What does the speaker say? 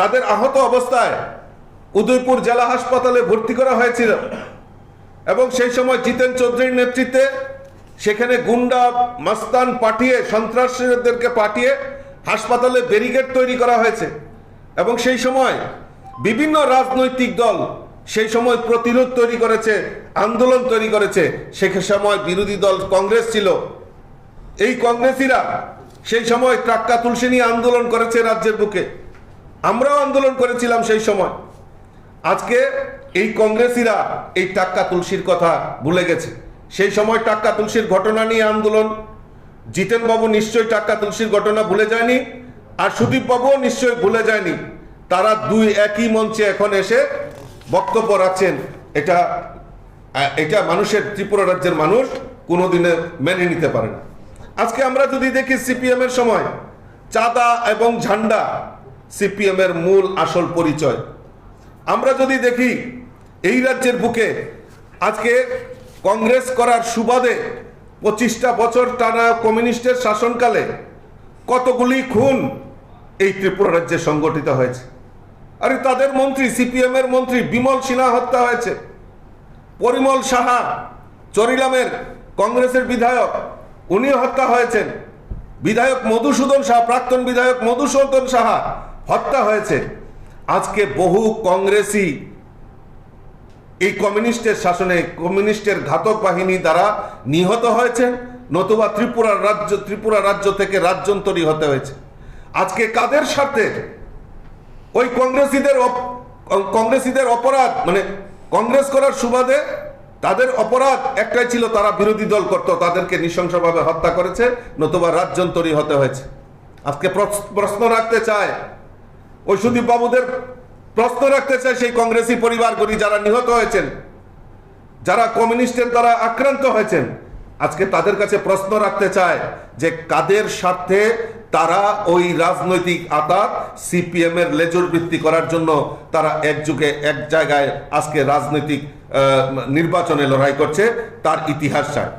তাদের আহত অবস্থায় উদয়পুর জেলা হাসপাতালে ভর্তি করা হয়েছিল। এবং সেই সময় জিতেন চৌধুরীর নেতৃত্বে সেখানে গুন্ডা মাস্তান পাঠিয়ে সন্ত্রাসীদেরকে পাঠিয়ে হাসপাতালে ব্যারিকেড তৈরি করা হয়েছে। এবং সেই সময় বিভিন্ন রাজনৈতিক দল সেই সময় প্রতিরোধ তৈরি করেছে, আন্দোলন তৈরি করেছে। সে সময় বিরোধী দল কংগ্রেস ছিল। এই কংগ্রেসীরা সেই সময় টাক্কা তুলসী নিয়ে আন্দোলন করেছে রাজ্যের বুকে। আমরাও আন্দোলন করেছিলাম সেই সময়। আজকে এই কংগ্রেসীরা এই টাক্কা তুলসীর কথা ভুলে গেছে। সেই সময় টাক্কা তুলসীর ঘটনা নিয়ে আন্দোলন জিতেন বাবু নিশ্চয়ই টাক্কা তুলসীর ঘটনা ভুলে যায়নি, আর সুদীপ বাবুও নিশ্চয়ই ভুলে যায়নি। তারা দুই একই মঞ্চে এখন এসে বক্তব্য রাখছেন। এটা এটা মানুষের, ত্রিপুরা রাজ্যের মানুষ কোনোদিনে মেনে নিতে পারে না। আজকে আমরা যদি দেখি সিপিএম এর সময়, চাঁদা এবং ঝান্ডা সিপিএম এর মূল আসল পরিচয়। আমরা যদি দেখি, এই রাজ্যের বুকে আজকে কংগ্রেস করার সুবাদে পঁচিশটা বছর টানা কমিউনিস্টের শাসনকালে কতগুলি খুন এই ত্রিপুরা রাজ্যে সংগঠিত হয়েছে। আরে তাদের মন্ত্রী সিপিএম এর মন্ত্রী বিমল সিনহা হত্যা হয়েছে। পরিমল সাহা, চরিলামের কংগ্রেসের বিধায়ক, উনিও হত্যা হয়েছেন। বিধায়ক মধুসূদন সাহা, প্রাক্তন বিধায়ক মধুসূদন সাহা হত্যা হয়েছে। আজকে বহু কংগ্রেসী এই কমিউনিস্টের শাসনে কমিউনিস্টের ঘাতক বাহিনী দ্বারা নিহত হয়েছেন নতুবা ত্রিপুরার রাজ্য, ত্রিপুরা রাজ্য থেকে রাজ্যন্তরী হতে হয়েছে। আজকে কাদের সাথে ওই কংগ্রেসীদের কংগ্রেসীদের অপরাধ মানে কংগ্রেস করার সুবাদে তাদের অপরাধ একটাই ছিল, তারা বিরোধী দল করত, তাদেরকে নৃশংসভাবে হত্যা করেছে, নতুবা রাজ্যন্তরী হতে হয়েছে। আজকে প্রশ্ন রাখতে চায় সুদীপ বাবুদের প্রশ্ন রাখতে চাই সেই কংগ্রেসি পরিবারগুলি যারা নিহত হয়েছেন, যারা কমিউনিস্টের দ্বারা আক্রান্ত হয়েছেন, আজকে তাদের কাছে প্রশ্ন রাখতে চায় যে কাদের স্বার্থে তারা ওই রাজনৈতিক আতাত সিপিএম এর লেজুর বৃত্তি করার জন্য তারা এক যুগে এক জায়গায় আজকে রাজনৈতিক নির্বাচনে লড়াই করছে, তার ইতিহাস চায়